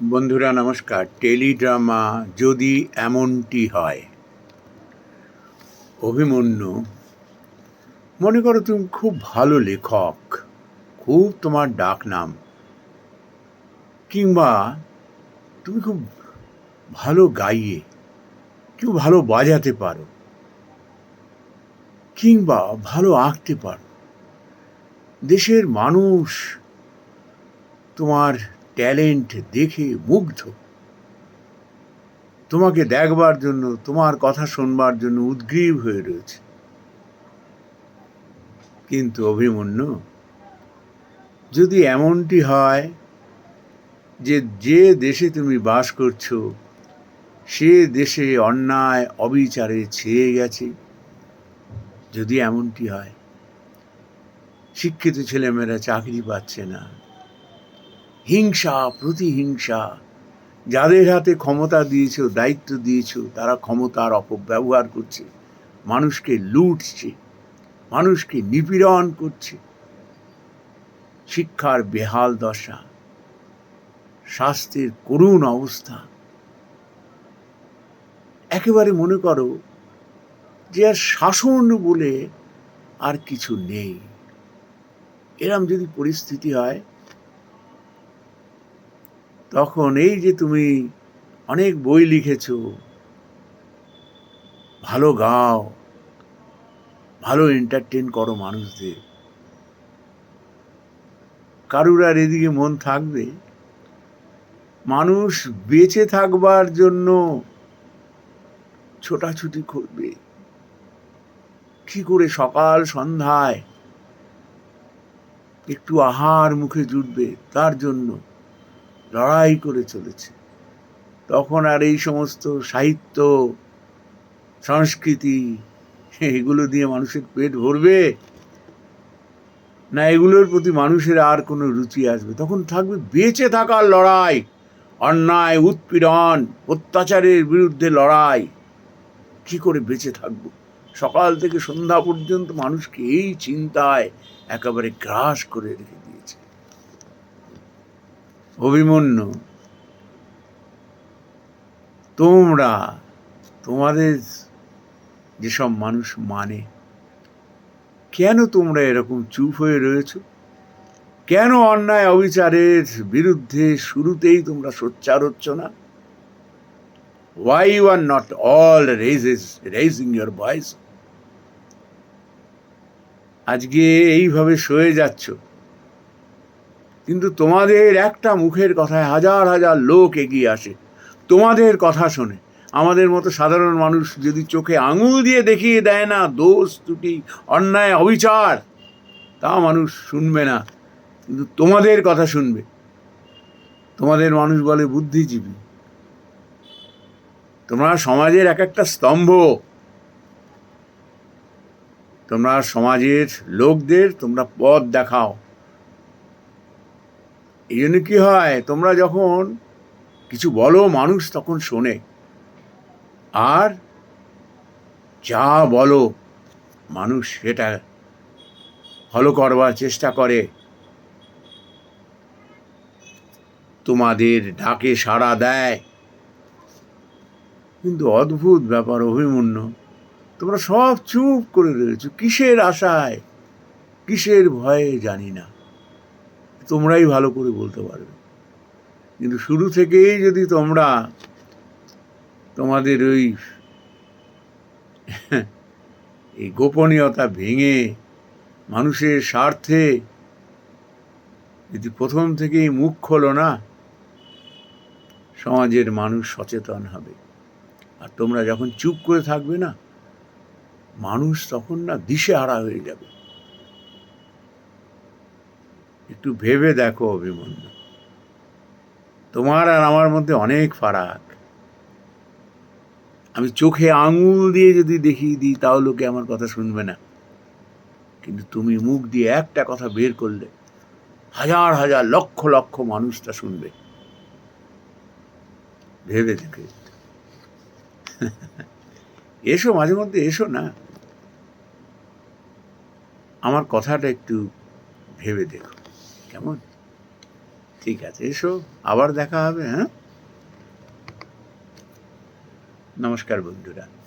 বন্ধুরা, নমস্কার। টেলিড্রামা যদি এমনটি হয়, অভিমন্যু, মনে করো তুমি খুব ভালো লেখক, খুব তোমার ডাক নাম, কিংবা তুমি খুব ভালো গাইয়ে, কেউ ভালো বাজাতে পারো, কিংবা ভালো আঁকতে পারো, দেশের মানুষ তোমার ট্যালেন্ট দেখে মুগ্ধ। তোমাকে দেখবার জন্য, তোমার কথা শুনবার জন্য উদ্গ্রীব হয়ে রয়েছে। কিন্তু অভিমন্যু, যদি এমনটি হয় যে যে দেশে তুমি বাস করছ, সে দেশে অন্যায় অবিচারে ছেয়ে গেছে, যদি এমনটি হয়, শিক্ষিত ছেলেমেয়েরা চাকরি পাচ্ছে না। হিংসা, প্রতিহিংসা। যাদের হাতে ক্ষমতা দিয়েছ, দায়িত্ব দিয়েছ, তারা ক্ষমতার অপব্যবহার করছে। মানুষকে লুটছে। মানুষকে নিপীড়ন করছে। শিক্ষার বেহাল দশা। স্বাস্থ্যের করুণ অবস্থা। একেবারে মনে করো যে আর শাসন বলে আর কিছু নেই। এরম যদি পরিস্থিতি হয় তখন এই যে তুমি অনেক বই লিখেছ, ভালো গাও, ভালো এন্টারটেন করো মানুষদের। কারুর আর এদিকে মন থাকবে? মানুষ বেঁচে থাকবার জন্য ছোটাছুটি করবে। কি করে সকাল সন্ধ্যায় একটু আহার মুখে জুটবে তার জন্য? লড়াই করে চলেছে। তখন আর এই সমস্ত সাহিত্য, সংস্কৃতি, এগুলো দিয়ে মানুষের পেট ভরবে? না, এগুলোর প্রতি মানুষের আর কোনো রুচি আসবে? তখন থাকবে বেঁচে থাকার লড়াই, অন্যায়, উৎপীড়ন, অত্যাচারের বিরুদ্ধে লড়াই। কি করে বেঁচে থাকব? সকাল থেকে সন্ধ্যা পর্যন্ত মানুষকে এই চিন্তায় একেবারে গ্রাস করে রেখে অভিমন্যু। তোমরা তোমাদের যেসব মানুষ মানে কেন তোমরা এরকম চুপ হয়ে রয়েছ? কেন অন্যায় অবিচারের বিরুদ্ধে শুরুতেই তোমরা সোচ্চার হচ্ছ না? Why you are not all raises raising your voice আজকে এইভাবে সয়ে যাচ্ছ। কিন্তু তোমাদের একটা মুখের কথায় হাজার হাজার লোক এগিয়ে আসে। তোমাদের কথা শোনে। আমাদের মতো সাধারণ মানুষ যদি চোখে আঙুল দিয়ে দেখিয়ে দেয় না দোষ, ত্রুটি, অন্যায়, অবিচার, তা মানুষ শুনবে না। কিন্তু তোমাদের কথা শুনবে। তোমাদের মানুষ বলে বুদ্ধিজীবী। তোমরা সমাজের এক একটা স্তম্ভ। তোমরা সমাজের লোকদের তোমরা পথ দেখাও। এই জন্য কী হয়? তোমরা যখন কিছু বলো, মানুষ তখন শোনে। আর যা বলো, মানুষ সেটা ফলো করবার চেষ্টা করে। তোমাদের ডাকে সাড়া দেয়। কিন্তু অদ্ভুত ব্যাপার, অভিমন্য। তোমরা সব চুপ করে রয়েছো, কিসের আশায়, কিসের ভয়ে জানি না। তোমরাই ভালো করে বলতে পারবে। কিন্তু শুরু থেকেই যদি তোমরা তোমাদের ওই এই গোপনীয়তা ভেঙে মানুষের স্বার্থে যদি প্রথম থেকেই মুখ খোলো না, সমাজের মানুষ সচেতন হবে। আর তোমরা যখন চুপ করে থাকবে না, মানুষ তখন না দিশেহারা হয়ে যাবে। একটু ভেবে দেখো অভিমন্যু। তোমার আর আমার মধ্যে অনেক ফারাক। আমি চোখে আঙুল দিয়ে যদি দেখিয়ে দিই, তাও লোকে আমার কথা শুনবে না। কিন্তু তুমি মুখ দিয়ে একটা কথা বের করলে, হাজার হাজার লক্ষ লক্ষ মানুষ তা শুনবে। ভেবে দেখে। এসো, মাঝে মধ্যে এসো না। আমার কথাটা একটু ভেবে দেখো। কেমন? ঠিক আছে এসো আবার দেখা হবে হ্যাঁ? নমস্কার বন্ধুরা।